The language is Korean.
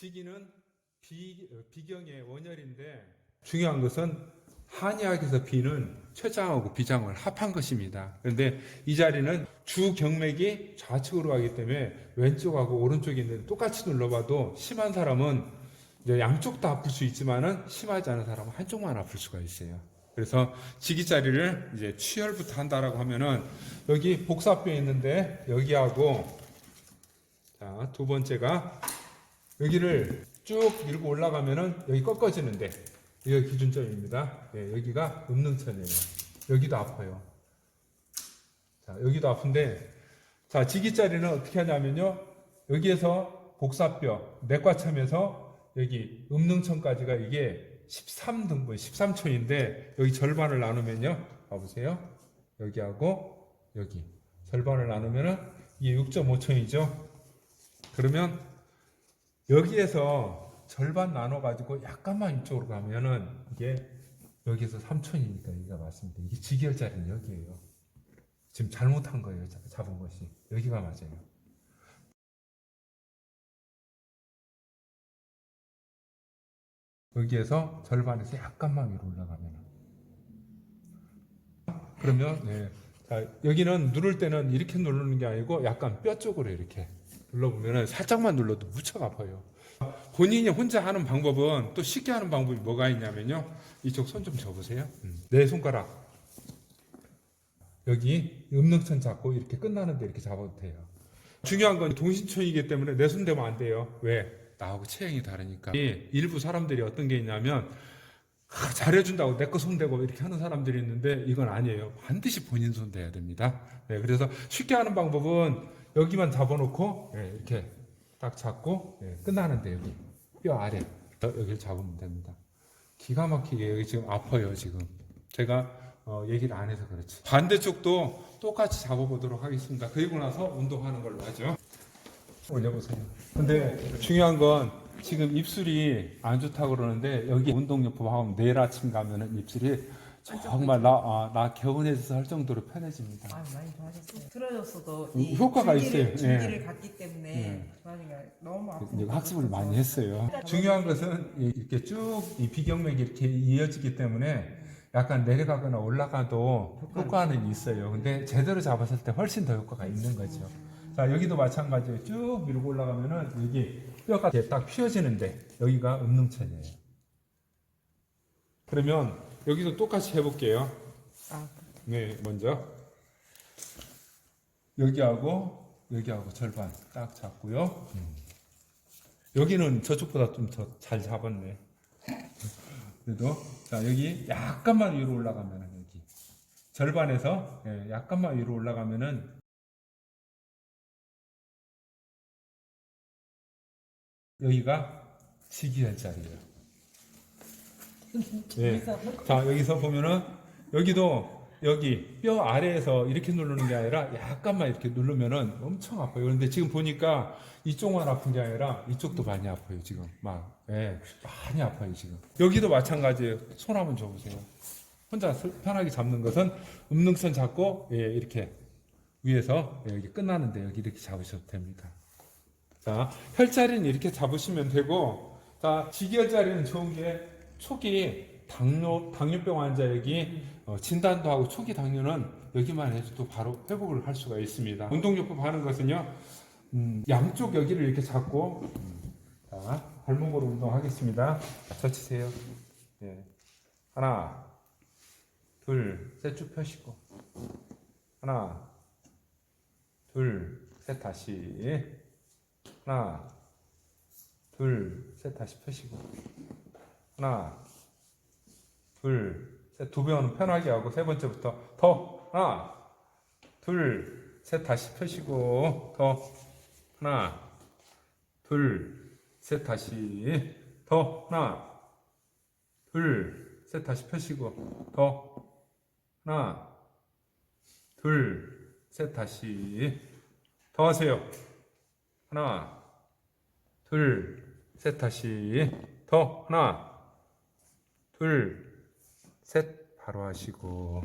지기는 비, 어, 비경의 원열인데 중요한 것은 한의학에서 비는 췌장하고 비장을 합한 것입니다. 그런데 이 자리는 주 경맥이 좌측으로 가기 때문에 왼쪽하고 오른쪽이 있는데 똑같이 눌러봐도 심한 사람은 양쪽 다 아플 수 있지만은 심하지 않은 사람은 한쪽만 아플 수가 있어요. 그래서 지기 자리를 이제 취혈부터 한다라고 하면은 여기 복사뼈 있는데 여기하고 자, 두 번째가 여기를 쭉 밀고 올라가면은 여기 꺾어지는데 여기가 기준점입니다. 예, 여기가 음능천이에요. 여기도 아파요. 자, 여기도 아픈데 자, 지기자리는 어떻게 하냐면요. 여기에서 복사뼈, 내과첨에서 여기 음능천까지가 이게 13등분, 13초인데 여기 절반을 나누면요. 봐보세요. 여기하고 여기 절반을 나누면은 이게 6.5초이죠. 그러면 여기에서 절반 나눠 가지고 약간만 이쪽으로 가면은 이게 여기에서 3촌이니까 여기가 맞습니다. 이게 직결 자리는 여기예요. 지금 잘못한 거예요. 잡- 잡은 것이 여기가 맞아요. 여기에서 절반에서 약간만 위로 올라가면 그러면 네. 자, 여기는 누를 때는 이렇게 누르는 게 아니고 약간 뼈 쪽으로 이렇게 눌러보면 살짝만 눌러도 무척 아파요. 본인이 혼자 하는 방법은 또 쉽게 하는 방법이 뭐가 있냐면요. 이쪽 손좀 줘보세요. 음. 내 손가락. 여기 음능천 잡고 이렇게 끝나는데 이렇게 잡아도 돼요. 중요한 건 동신촌이기 때문에 내 손 대면 안 돼요. 왜? 나하고 체형이 다르니까. 이 일부 사람들이 어떤 게 있냐면 아, 잘해준다고 내 거 손대고 이렇게 하는 사람들이 있는데 이건 아니에요. 반드시 본인 손 대야 됩니다. 네, 그래서 쉽게 하는 방법은 여기만 잡아놓고 네, 이렇게 딱 잡고 네, 끝나는데 여기 뼈 아래 어, 여기를 잡으면 됩니다. 기가 막히게 여기 지금 아파요 지금. 제가 어, 얘기를 안 해서 그렇지. 반대쪽도 똑같이 잡아보도록 하겠습니다. 그리고 나서 운동하는 걸로 하죠. 올려보세요. 근데 중요한 건 지금 입술이 안 좋다고 그러는데 여기 운동용품 하면 내일 아침 가면은 입술이 정말 나, 아, 나 개운해져서 할 정도로 편해집니다. 아 많이 좋아졌어요. 틀어졌어도 음, 이 효과가 있어요. 예. 줄기를 갖기 때문에 예. 좋아지가 너무 아프고 이제 학습을 많이 했어요. 중요한 것은 이- 이렇게 쭉 이 비경맥이 이렇게 이어지기 때문에 약간 내려가거나 올라가도 효과는 있어요. 근데 제대로 잡았을 때 훨씬 더 효과가 있는 거죠. 자, 여기도 마찬가지예요. 쭉 밀고 올라가면은 여기 뼈가 이렇게 딱 휘어지는데 여기가 음능천이에요. 그러면 여기도 똑같이 해볼게요. 아, 네, 먼저 여기하고 여기하고 절반 딱 잡고요. 여기는 저쪽보다 좀 더 잘 잡았네. 그래도 자 여기 약간만 위로 올라가면은 여기 절반에서 예, 약간만 위로 올라가면은 여기가 지기할 자리예요. 네. 자 여기서 보면은 여기도 여기 뼈 아래에서 이렇게 누르는 게 아니라 약간만 이렇게 누르면은 엄청 아파요. 그런데 지금 보니까 이쪽만 아픈 게 아니라 이쪽도 많이 아파요. 지금 막 예, 많이 아파요 지금. 여기도 마찬가지예요. 손 한번 줘보세요. 혼자 스- 편하게 잡는 것은 음능선 잡고 예, 이렇게 위에서 예, 여기 끝나는데 여기 이렇게 잡으셔도 됩니다. 자, 혈자리는 이렇게 잡으시면 되고, 자, 지혈자리는 좋은 게 초기 당뇨, 당뇨병 환자에게 어, 진단도 하고 초기 당뇨는 여기만 해도 바로 회복을 할 수가 있습니다. 운동요법 하는 것은요, 음, 양쪽 여기를 이렇게 잡고, 음, 자, 발목으로 운동하겠습니다. 자, 젖히세요. 예. 하나, 둘, 셋 쭉 펴시고. 하나, 둘, 셋 다시. 하나, 둘, 셋 다시 펴시고. 하나, 둘, 셋두 배우는 편하게 하고 세 번째부터 더. 하나, 둘, 셋 다시 펴시고 더. 하나, 둘, 셋 다시 더. 하나, 둘, 셋 다시 펴시고 더. 하나, 둘, 셋 다시 더 하세요. 하나, 둘, 셋 다시 더. 하나, 둘, 셋. 바로 하시고